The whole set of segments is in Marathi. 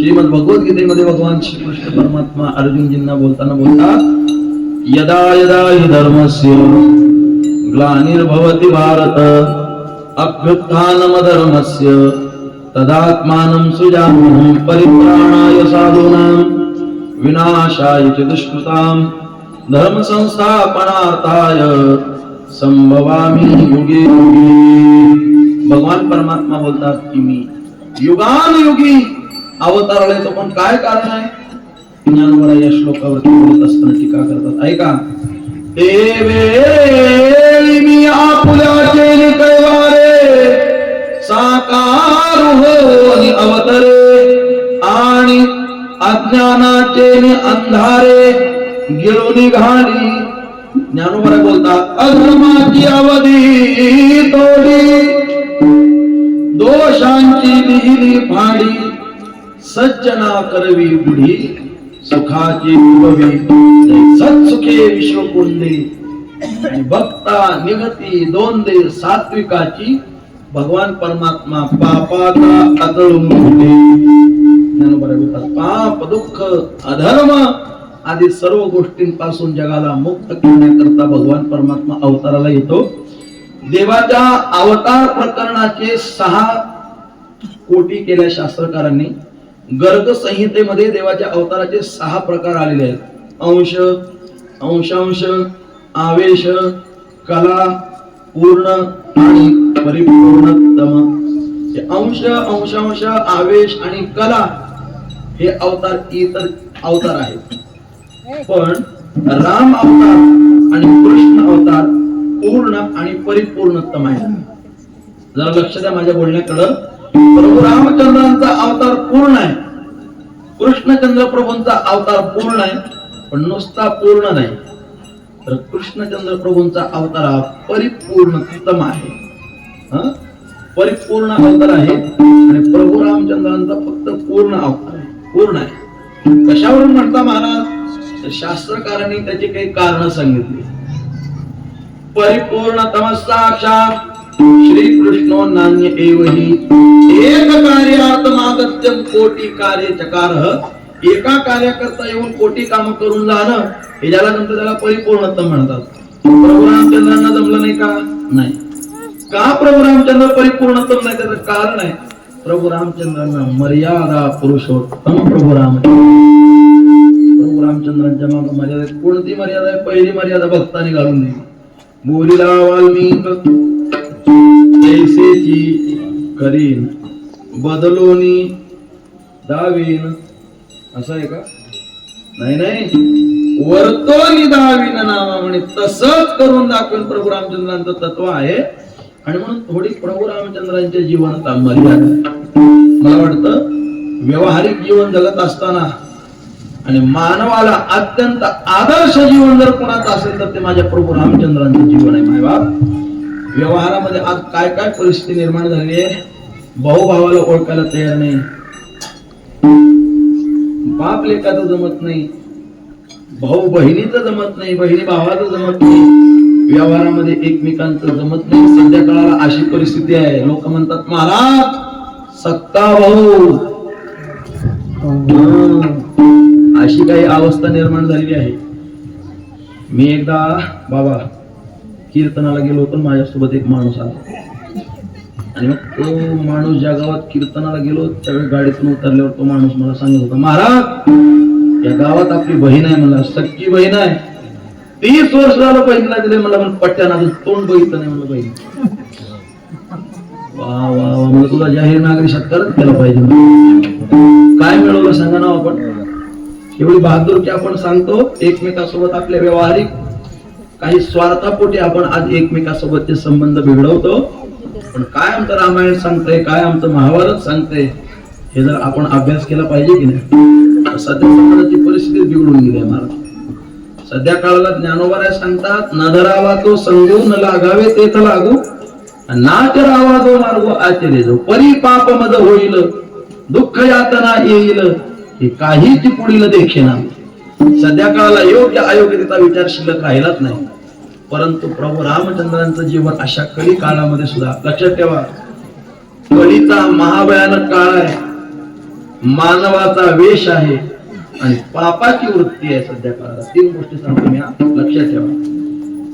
श्रीमद भगवद्गीतेमध्ये भगवान श्रीकृष्ण परमात्मा अर्जुनजींना बोलताना बोलतात यदा यदा हि धर्मस्य ग्लानिर्भवति भारत अभ्युत्थानमधर्मस्य तदात्मानं सुजाम्यहं परित्राणाय साधूनां विनाशाय च दुष्कृतां धर्मसंस्थापनार्थाय संभवामी युगे युगे। भगवान परमात्मा बोलतात की मी युगान युगी आलाय तो पण काय कारण आहे? ज्ञानवरा या श्लोकावरती बोलत असताना टीका करतात. ऐका. मी आपुल्याचे कैवारे साकार अवतरे, आणि अज्ञानाचे अंधारे गिळून निघाली. ज्ञानोबरा बोलतात अधर्माची अवधी तोडी, दोषांची लिहिली फाडी सज्जना करवी बुढी सुखाची उभवी सत्सुखे विश्वकुंदी आणि भक्ता निगती दोंदे सात्विकाची भगवान परमात्मा पापाचा अतळून पाप दुःख अधर्म आदी सर्व गोष्टींपासून जगाला मुक्त करण्याकरता भगवान परमात्मा अवताराला येतो देवाच्या अवतार प्रकरणाचे सहा कोटी केल्या शास्त्रकारांनी गर्ग संहितेमध्ये देवाच्या अवताराचे सहा प्रकार आलेले आहेत. अंश अंशांश आवेश कला पूर्ण आणि परिपूर्णतम हे अंश अंशांश आवेश आणि कला हे अवतार इतर अवतार आहेत. पण राम अवतार आणि कृष्ण अवतार पूर्ण आणि परिपूर्णतम आहे जरा लक्ष द्या माझ्या बोलण्याकडं. प्रभू रामचंद्रांचा अवतार पूर्ण आहे. कृष्णचंद्र प्रभूंचा अवतार पूर्ण आहे पण नुसता पूर्ण नाही. तर कृष्णचंद्र प्रभूंचा अवतार हा परिपूर्णतम आहे. परिपूर्ण अवतार आहे आणि प्रभू रामचंद्रांचा फक्त पूर्ण अवतार आहे. पूर्ण आहे. कशावरून म्हणता महाराज? तर शास्त्रकारांनी त्याची काही कारण सांगितली. परिपूर्ण साक्षात श्रीकृष्णो नान्य एवही एक कार्यात्मागत्यम कोटी कार्य चकार एका कार्याकरता येऊन कोटी काम करून जाणं हे ज्याला नंतर त्याला परिपूर्णतम म्हणतात. प्रभू रामचंद्रांना जमलं नाही का? नाही. का प्रभू रामचंद्र परिपूर्णतम नाही? त्याचं कारण आहे प्रभू रामचंद्रांना मर्यादा पुरुषोत्तम प्रभू राम प्रभू रामचंद्रांच्या मागे मर्यादा कोणती मर्यादा आहे? पहिली मर्यादा भक्ताने घालून दिली. बोलीला वाल्मिक. जैसेची करीन बदलोनी दावीन. असं आहे का? नाही नाही. वर्तोनी दावीन नावा म्हणे तसंच करून दाखवून प्रभू रामचंद्रांचं तत्व आहे. आणि म्हणून थोडी प्रभू रामचंद्रांच्या जीवनात मर्यादा. मला वाटतं व्यवहारिक जीवन जगत असताना आणि मानवाला अत्यंत आदर्श जीवन जर कोणाचं असेल तर ते माझ्या प्रभू रामचंद्रांचं जीवन आहे मायबाप व्यवहारामध्ये आज काय काय परिस्थिती निर्माण झाली आहे भाऊ भावाला ओळखायला तयार नाही. बाप लेखाचं जमत नाही भाऊ बहिणीचं जमत नाही बहिणी भावाचं जमत नाही व्यवहारामध्ये एकमेकांचं जमत नाही. सध्या काळाला अशी परिस्थिती आहे लोक म्हणतात महाराज सक्का भाऊ. अशी काही अवस्था निर्माण झालेली आहे. मी एकदा बाबा कीर्तनाला गेलो होतो माझ्यासोबत एक माणूस आला. आणि मग तो माणूस ज्या गावात कीर्तनाला गेलो त्यावेळी गाडीतून उतरल्यावर तो माणूस मला सांगत होता महाराज या गावात आपली बहीण आहे मला सक्की बहीण आहे. तीस वर्ष झालं बहिणीला दिले मला पण पट्ट्याना तोंड बघितलं नाही मला बहीण. वा वा वा मला तुला जाहीर नागरी सत्कारच केला पाहिजे काय मिळवलं सांगा ना आपण. एवढी बहादुरकी आपण सांगतो एकमेकासोबत आपल्या व्यवहारिक काही स्वार्थापोटी आपण आज एकमेकासोबतचे संबंध बिघडवतो. पण काय आमचं रामायण सांगतंय काय आमचं महाभारत सांगतंय हे जर आपण अभ्यास केला पाहिजे की नाही सध्या समाजाची परिस्थिती बिघडून गेली महाराज सध्या काळाला ज्ञानोबाऱ्या सांगतात न धरावा तो संगू न लागावे तेथ लागू. नाच रावा जो मार्ग आचरे जो परी पाप मद होईल दुःख यातना येईल. हे काहीच पुढील देखेना सध्या काळाला योग्य अयोग्यतेचा विचार शिल्लक राहिलाच नाही. परंतु प्रभू रामचंद्रांचं जीवन अशा कली काळामध्ये सुद्धा लक्षात ठेवा कळीचा महाभयानक काळ आहे मानवाचा वेश आहे आणि पापाची वृत्ती आहे सध्या काळाला तीन गोष्टी सांगतो मी लक्षात ठेवा.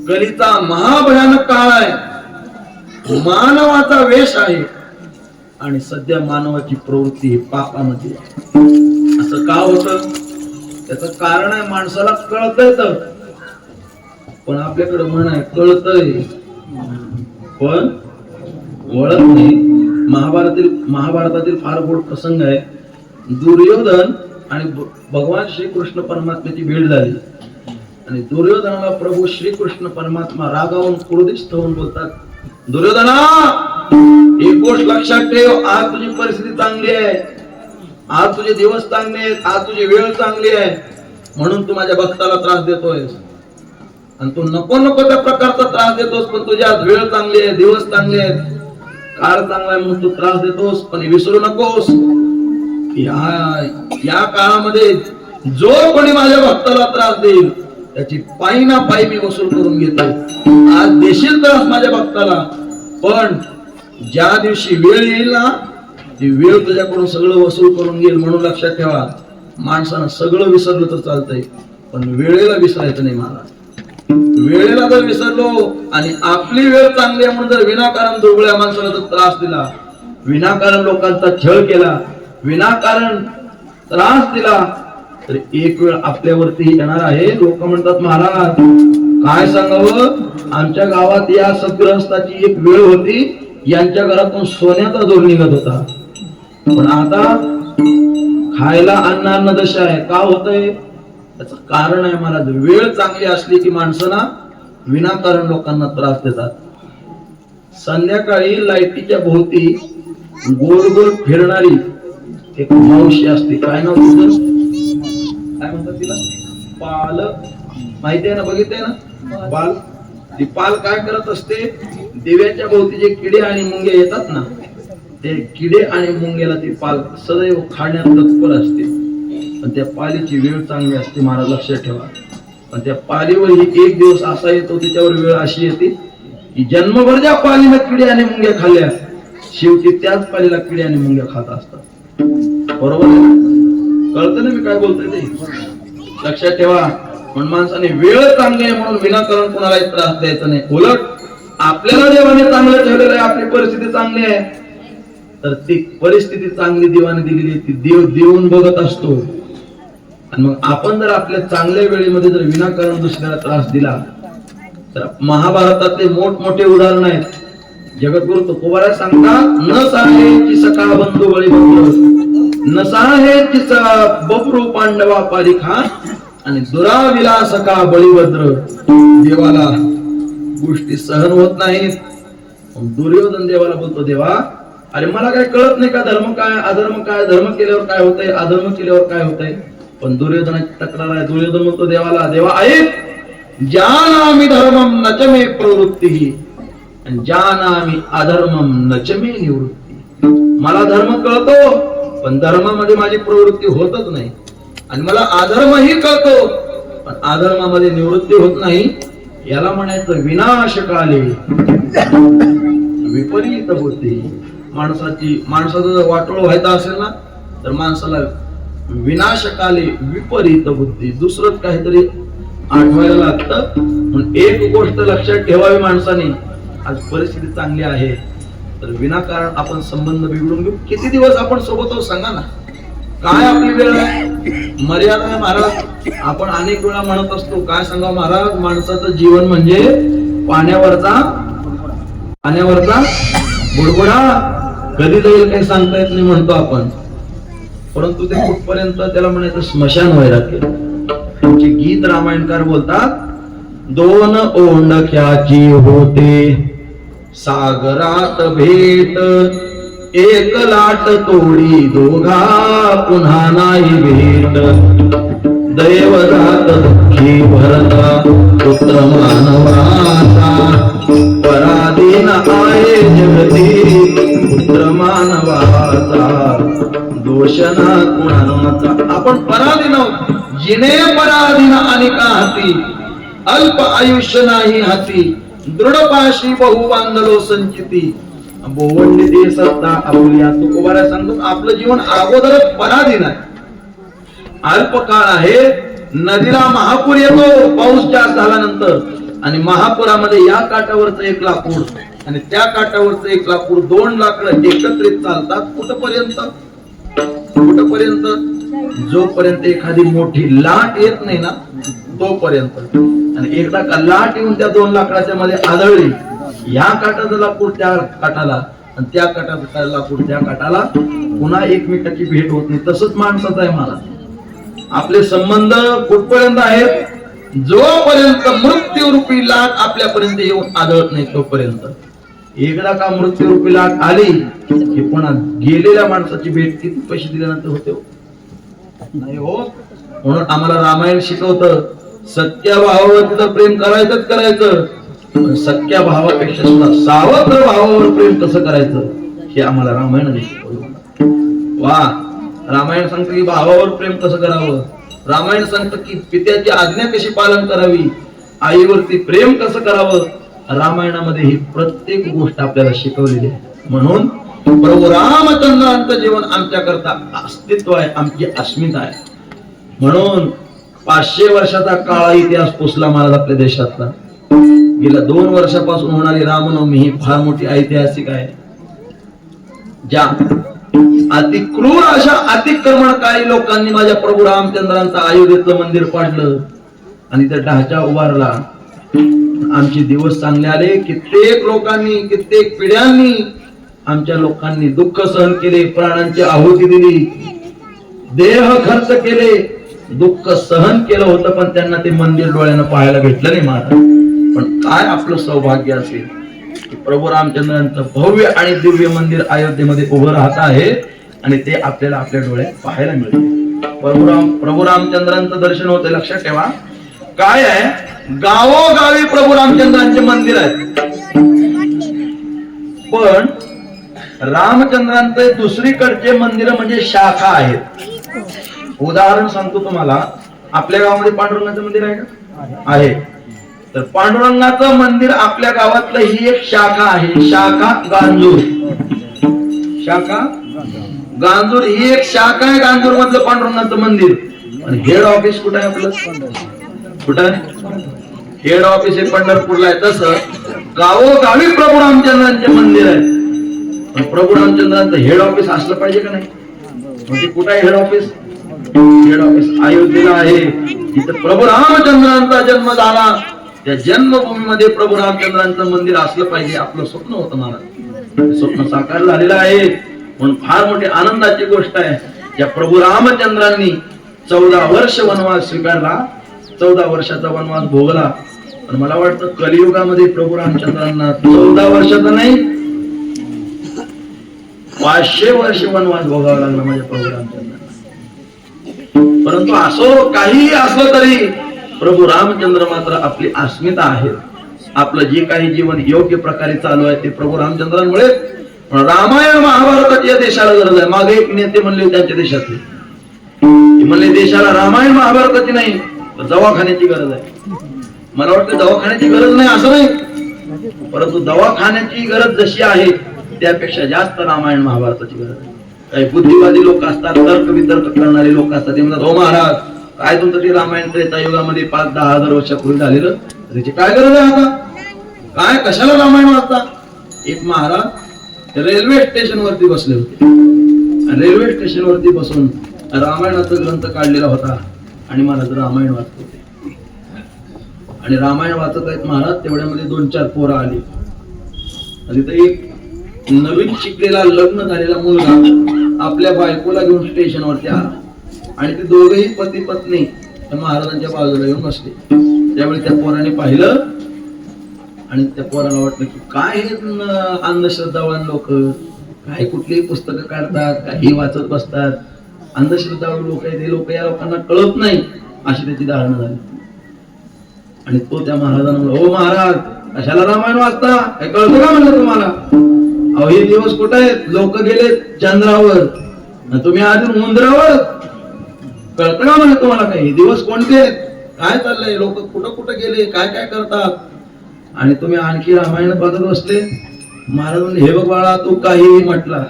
कलीचा महाभयानक काळ आहे मानवाचा वेश आहे आणि सध्या मानवाची प्रवृत्ती ही पापामध्ये असं का होतं? त्याच कारण आहे माणसाला कळतंय तर. पण आपल्याकडे म्हण आहे कळतंय. पण वळत नाही. महाभारतातील महाभारतातील फार गोड प्रसंग आहे. दुर्योधन आणि भगवान श्रीकृष्ण परमात्म्याची भेट झाली. आणि दुर्योधनाला प्रभू श्रीकृष्ण परमात्मा रागावून क्रोधित होऊन बोलतात दुर्योधना एक गोष्ट लक्षात ठेव आज तुझी परिस्थिती चांगली आहे. आज तुझे दिवस चांगले आहेत आज तुझी वेळ चांगली आहे. म्हणून तू माझ्या भक्ताला त्रास देतोयस. आणि तू नको नको त्या प्रकारचा त्रास देतोस पण तुझ्या आज वेळ चांगली आहे दिवस चांगले आहेत. काळ चांगला आहे म्हणून तू त्रास देतोस पण विसरू नकोस. या या काळामध्ये जो कोणी माझ्या भक्ताला त्रास देईल त्याची पायी ना पायी मी वसूल करून घेतो आज देशील त्रास माझ्या भक्ताला पण ज्या दिवशी वेळ येईल ना ती वेळ तुझ्याकडून सगळं वसूल करून घेईल म्हणून लक्षात ठेवा. माणसानं सगळं विसरलं तर चालतंय पण वेळेला विसरायचं नाही मला. वेळेला जर विसरलो आणि आपली वेळ चांगली आहे म्हणून जर विनाकारण दुर्बळ्या माणसाला जर त्रास दिला विनाकारण लोकांचा छळ केला विनाकारण त्रास दिला तर एक वेळ आपल्यावरती येणार आहे. लोक म्हणतात महाराज काय सांगावं? आमच्या गावात या सद्ग्रहस्थाची एक वेळ होती. यांच्या घरातून सोन्याचा जोर निघत होता. पण आता खायला अन्न अन्न दशा आहे का होतंय? त्याच कारण आहे महाराज वेळ चांगली असली की माणसांना विनाकारण लोकांना त्रास देतात. संध्याकाळी लाईटीच्या भोवती गोल गोल फिरणारी एक मावशी असते. काय नाव तुझं काय म्हणतात तिला? पाल. माहिती आहे ना बघितलंय ना? पाल. ती पाल काय करत असते? दिव्याच्या भोवती जे किडे आणि मुंगे येतात ना ते किडे आणि मुंग्याला ती पाल सदैव खाण्यात तत्पर असते. पण त्या पालीची वेळ चांगली असते महाराज लक्षात ठेवा. पण त्या पालीवर ही एक दिवस असा येतो त्याच्यावर वेळ अशी येते की जन्मभर ज्या पालीला किडे आणि मुंग्या खाल्ल्या शेवटी त्याच पालीला किडे आणि मुंग्या खात असतात. बरोबर ना कळतं ना मी काय बोलतोय ते? लक्षात ठेवा. पण माणसाने वेळ चांगली आहे म्हणून विनाकारण कोणालाही त्रास द्यायचा नाही. उलट आपल्याला देवाने चांगलं ठेवलेलं आहे आपली परिस्थिती चांगली आहे. तर ती परिस्थिती चांगली देवाने दिलेली ती देव देऊन बघत असतो. आणि मग आपण जर आपल्या चांगल्या वेळेमध्ये जर विनाकारण दुसऱ्याला त्रास दिला तर महाभारतातले मोठमोठे उदाहरण आहेत. जगद्गुरु तुकोबारा सांगतात न साहेची सखा बंधू बळी न साहेची बबरू पांडवा पारिखा आणि दुराविला सका बळीभद्र देवाला गोष्टी सहन होत नाहीत. मग दुर्योधन देवाला बोलतो देवा अरे मला काय कळत नाही का धर्म काय अधर्म काय धर्म केल्यावर काय होतंय अधर्म केल्यावर काय होतंय? पण दुर्योधनाची तक्रार आहे दुर्योधन म्हणतो देवाला देवा ऐक जानामि धर्मम नचमे प्रवृत्ती ही जानामि अधर्मम नचमे निवृत्ती. मला धर्म कळतो पण धर्मामध्ये माझी प्रवृत्ती होतच नाही. आणि मला अधर्मही कळतो पण अधर्मामध्ये निवृत्ती होत नाही याला म्हणायचं विनाशकाले. विपरीत होते. माणसाची माणसाचं जर वाटोळ व्हायचं असेल ना तर माणसाला विनाशकाली विपरीत बुद्धी दुसरंच काहीतरी आठवायला लागतं. एक गोष्ट लक्षात ठेवावी माणसाने आज परिस्थिती चांगली आहे तर विनाकारण आपण संबंध बिघडून घेऊ. किती दिवस आपण सोबत आहोत सांगा ना. काय आपली वेळ आहे? मर्यादा आहे महाराज. आपण अनेक वेळा म्हणत असतो काय सांगा महाराज? माणसाचं जीवन म्हणजे पाण्यावरचा पाण्यावरचा बुडबुडा. कधी जाईल काही सांगता येत नाही म्हणतो आपण. परंतु ते कुठपर्यंत त्याला म्हणायचं स्मशान व्हायला तुमचे गीत रामायणकार बोलतात दोन ओंडख्याची होते. सागरात भेट एक लाट तोडी दोघा पुन्हा नाही भेट. दैवदात दुःखी भरता पुत्र मानवाचा पराधीन आहे जगती. मानवाचा दोष ना कुणाचा आपण पराधीन जिने पराधीन अनेका हाती? अल्प आयुष्य नाही हाती. दृढपाशी बहु बांधलो संचिती. बोवंडी दे सत्ता आपल्या तुकोबारा सांगतो आपलं जीवन अगोदर पराधीन आहे अल्पकाळ आहे नदीला महापूर येतो पाऊस जास्त झाल्यानंतर. आणि महापुरामध्ये या काठावरचं एक लाकूड. आणि त्या काठावरचं एक लाकूड दोन लाकडं एकत्रित चालतात कुठपर्यंत? कुठपर्यंत? जोपर्यंत एखादी मोठी लाट येत नाही ना तोपर्यंत. आणि एकदा का लाट येऊन त्या दोन लाकडाच्या मध्ये आदळली या काठाचं लाकूड त्या काठाला आणि त्या काठाचं लाकूड त्या काठाला पुन्हा एकमेकाची भेट होत नाही. तसंच माणसाचं आहे मला. आपले संबंध कुठपर्यंत आहेत? जोपर्यंत मृत्यूरूपी लाट आपल्यापर्यंत येऊन आदळत नाही तोपर्यंत. एकदा का मृत्यूरूपी लाट आली की पुन्हा गेलेल्या माणसाची भेट किती पैसे दिल्यानंतर होते हो? नाही हो. म्हणून आम्हाला रामायण शिकवतं सत्या भावावर तिथं प्रेम करायचंच करायचं सत्या भावापेक्षा सुद्धा सावत्र भावावर प्रेम कसं करायचं हे आम्हाला रामायण शिकवलं. वा रामायण सांगतं की भावावर प्रेम कसं करावं? रामायण सांगतं की पित्याची आज्ञा कशी पालन करावी? आईवरती प्रेम कसं करावं? रामायणामध्ये ही प्रत्येक गोष्ट आपल्याला शिकवलेली आहे. म्हणून प्रभू रामचंद्रांचं जीवन आमच्या करता अस्तित्व आहे आमची अस्मिता आहे. म्हणून पाचशे वर्षाचा काळा इतिहास पोचला महाराज आपल्या देशातला. गेल्या दोन वर्षापासून होणारी रामनवमी ही फार मोठी ऐतिहासिक आहे. ज्या अतिक्रूर अशा अतिक्रमणकारी लोकांनी माझ्या प्रभू रामचंद्रांचं अयोध्येतलं मंदिर पाडलं आणि त्या ढाचा उभारला. आमचे दिवस चांगले आले. कित्येक लोकांनी कित्येक पिढ्यांनी आमच्या लोकांनी दुःख सहन केले प्राणांची आहुती दिली. देह खर्च केले दुःख सहन केलं होतं पण त्यांना ते मंदिर डोळ्यानं पाहायला भेटलं नाही महाराज पण काय आपलं सौभाग्य असेल की प्रभू रामचंद्रांचं भव्य आणि दिव्य मंदिर अयोध्येमध्ये उभं राहत आहे आणि ते आपल्याला आपल्या डोळ्यात पाहायला मिळते प्रभू राम प्रभू रामचंद्रांचं दर्शन होतं लक्षात ठेवा. काय आहे? गावोगावी प्रभू रामचंद्रांचे मंदिर आहेत. पण रामचंद्रांचे दुसरीकडचे मंदिर म्हणजे शाखा आहेत. उदाहरण सांगतो तुम्हाला. आपल्या गावामध्ये पांडुरंगाचं मंदिर आहे का? आहे. तर पांडुरंगाचं मंदिर आपल्या गावातलं ही एक शाखा आहे. शाखा गांजूर. शाखा गांजूर. ही एक शाखा आहे गांजूर मधलं पांडुरंगाचं मंदिर. आणि हेड ऑफिस कुठं आहे आपलं? कुठं हेड ऑफिस हे पंढरपूरला आहे तसं. गावोगावी प्रभू रामचंद्रांचे मंदिर आहे प्रभू रामचंद्रांचं हेड ऑफिस असलं पाहिजे का नाही? म्हणजे कुठं आहे हेड ऑफिस? हेड ऑफिस अयोध्येला आहे. तिथं प्रभू रामचंद्रांचा जन्म झाला. त्या जन्मभूमीमध्ये प्रभू रामचंद्रांचं मंदिर असलं पाहिजे आपलं स्वप्न होतं मला. स्वप्न साकार झालेलं आहे. म्हणून फार मोठी आनंदाची गोष्ट आहे. या प्रभू रामचंद्रांनी चौदा वर्ष वनवास स्वीकारला. चौदा वर्षाचा वनवास भोगला. पण मला वाटतं कलियुगामध्ये प्रभू रामचंद्रांना चौदा वर्षाचा नाही पाचशे वर्ष वनवास भोगावा लागला माझ्या प्रभू रामचंद्रांना. परंतु असो काही असलं तरी प्रभू रामचंद्र मात्र आपली अस्मिता आहे. आपलं जे काही जीवन योग्य प्रकारे चालू आहे ते प्रभू रामचंद्रांमुळे. रामायण महाभारत या देशाला गरज आहे मागे एक नेते म्हणले त्यांच्या देशातले. म्हणले देशाला रामायण महाभारताची नाही. दवाखान्याची गरज आहे. मला वाटतं दवाखान्याची गरज नाही असं नाही. परंतु दवाखान्याची गरज जशी आहे त्यापेक्षा जास्त रामायण महाभारताची गरज आहे. काही बुद्धिवादी लोक असतात तर्क वितर्क करणारे लोक असतात. ते म्हणतात हो महाराज काय तुमचं ते रामायण त्रेता युगामध्ये पाच दहा हजार वर्षापूर्वी झालेलं? त्याची काय गरज आहे आता? काय कशाला रामायण वाचता? एक महाराज रेल्वे स्टेशन वरती बसले होते. रेल्वे स्टेशन वरती बसून रामायणाचा ग्रंथ काढलेला होता. आणि महाराज रामायण वाचत होते. आणि रामायण वाचत आहेत महाराज तेवढ्यामध्ये दोन चार पोरं आली. आणि तिथं एक नवीन शिकलेला लग्न झालेला मुलगा आपल्या बायकोला घेऊन स्टेशनवरती आला. आणि ते दोघेही पती पत्नी त्या महाराजांच्या बाजूला येऊन बसले. त्यावेळी त्या पोराने पाहिलं आणि त्या पोराला वाटलं की काय हे अंधश्रद्धावान लोक? काय कुठलीही पुस्तकं काढतात काही वाचत बसतात. अंधश्रद्धाळू लोक आहेत हे लोक या लोकांना कळत नाही अशी त्याची धारणा झाली. आणि तो त्या महाराजांना म्हणला हो महाराज कशाला रामायण वाचता? हे कळतं का म्हणलं तुम्हाला? अहो हे दिवस कुठे आहेत? लोक गेले चंद्रावर. तुम्ही अजून मुंद्रावर कळतं का म्हणलं तुम्हाला काही? हे दिवस कोणते आहेत? काय चाललंय? लोक कुठं कुठं गेले? काय काय करतात? आणि तुम्ही आणखी रामायण बघत बसले? महाराजांनी हे बघ बाळा तू काहीही म्हटला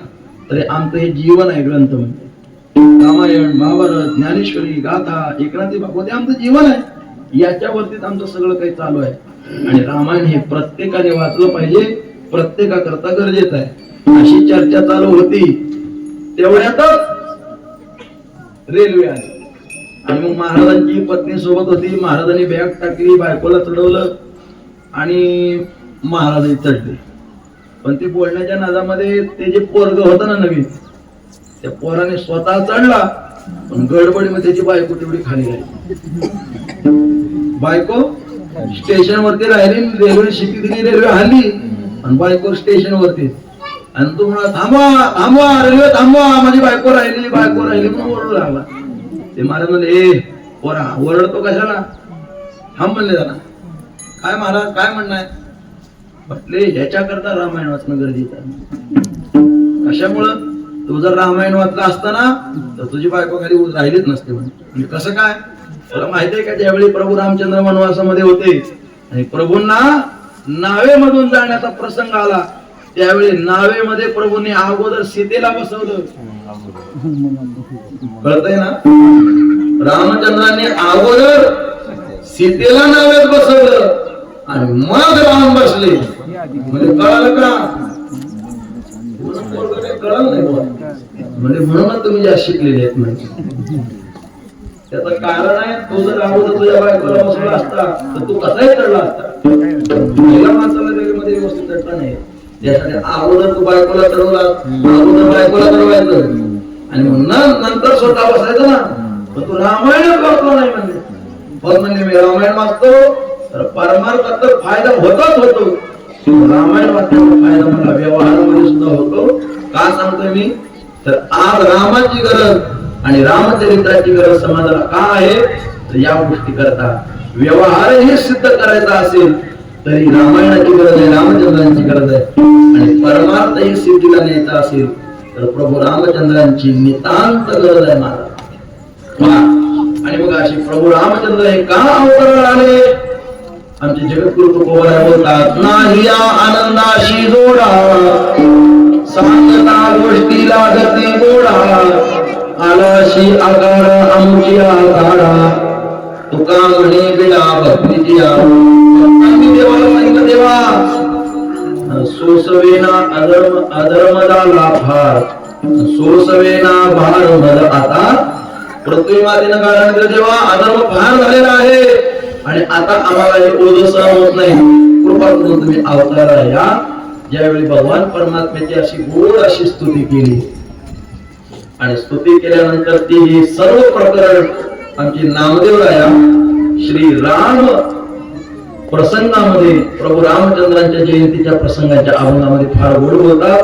तरी आमचं हे जीवन आहे ग्रंथ म्हणजे रामायण महाभारत ज्ञानेश्वरी गाथा एकनाथी भागवत आमचं जीवन आहे. याच्यावरतीच आमचं सगळं काही चालू आहे. आणि रामायण हे प्रत्येकाने वाचलं पाहिजे प्रत्येकाकरता गरजेचं आहे. अशी चर्चा चालू होती. तेवढ्यातच रेल्वे आली. आणि मग महाराजांची पत्नी सोबत होती. महाराजांनी बॅग टाकली बायकोला चढवलं आणि महाराजही चढले. पण ते बोलण्याच्या नादामध्ये ते जे पोरग होतं ना नवीन त्या पोराने स्वतः चढला पण गडबडीमध्ये त्याची बायको तेवढी खाली राहिली. बायको स्टेशन वरती राहिली रेल्वे शिकली दिली रेल्वे हल्ली आणि बायको स्टेशन वरती आणि तो म्हणा थांबवा थांबवा रेल्वे थांबवा माझी बायको राहिली बायको राहिली म्हणून ओरडू लागला. ते महाराज म्हणले ए पोरा ओरडतो कशाला? थांब म्हणले जरा. काय महाराज काय म्हणणार म्हटले ह्याच्याकरता रामायण वाचणं गरजेचं कशामुळं? तू जर रामायण वाचला असता ना तर तुझी बायको खाली राहिलीच नसते म्हणजे कसं काय? तुला माहिती आहे का ज्यावेळी प्रभू रामचंद्र वनवासामध्ये होते आणि प्रभूंना नावेमधून जाण्याचा प्रसंग आला त्यावेळी नावेमध्ये प्रभूंनी अगोदर सीतेला बसवलं. कळतंय ना? रामचंद्रांनी अगोदर सीतेला नावेत बसवलं आणि मग राम बसले. म्हणजे कळालं का? म्हणजे म्हणूनच तुम्ही जास्त शिकलेले आहेत म्हणजे त्याचं कारण आहे तो जर अगोदर तुझ्या बायकोला बसला असता तर तू कसाही चढला असता. पहिला माणसाला रेल्वेमध्ये व्यवस्थित चढता नाही त्यासाठी अगोदर तू बायकोला चढवला अगोदर बायकोला चढवायचं. आणि म्हणून नंतर स्वतः बसायचं ना. पण तू रामायण करतो नाही म्हणजे. पण म्हणजे मी रामायण वाचतो तर परमार्थात तर फायदा होतच होतो. रामायण वाचण्याचा फायदा मला व्यवहारामध्ये सुद्धा होतो. का सांगतोय मी? तर आज रामाची गरज आणि रामचरित्राची गरज समाजाला का आहे? तर या गोष्टी करता. व्यवहार हे सिद्ध करायचा असेल तरी रामायणाची गरज आहे रामचंद्रांची गरज आहे. आणि परमार्थ परमार्थही सिद्धीला न्यायचा असेल तर प्रभू रामचंद्रांची नितांत गरज आहे मला आणि मग अशी प्रभू रामचंद्र हे का अवतरण आले? आमचे जगद्गुरु तुकोबरा बोलतात नाही आनंदाशी जोडा. सांगता गोष्टी लागती गोडा. आलाशी आकार आमची आधारा तुका म्हणे बिडा भक्तीच्या आम्ही देवाला सांगितलं देवा. सोसवेना अधर्म अधर्म झाला फार सोसवेना भार मद आता. पृथ्वी मातेनं कारण देवा अधर्म फार झालेला आहे. आणि आता आम्हाला हे ओझ सहन होत नाही. कृपा करून तुम्ही अवतारा या ज्यावेळी भगवान परमात्म्याची अशी गोड अशी स्तुती केली. आणि स्तुती केल्यानंतर ती ही सर्व प्रकरण आमची नामदेव राया श्री राम प्रसंगामध्ये प्रभू रामचंद्रांच्या जयंतीच्या प्रसंगाच्या अभंगामध्ये फार गोड बोलतात.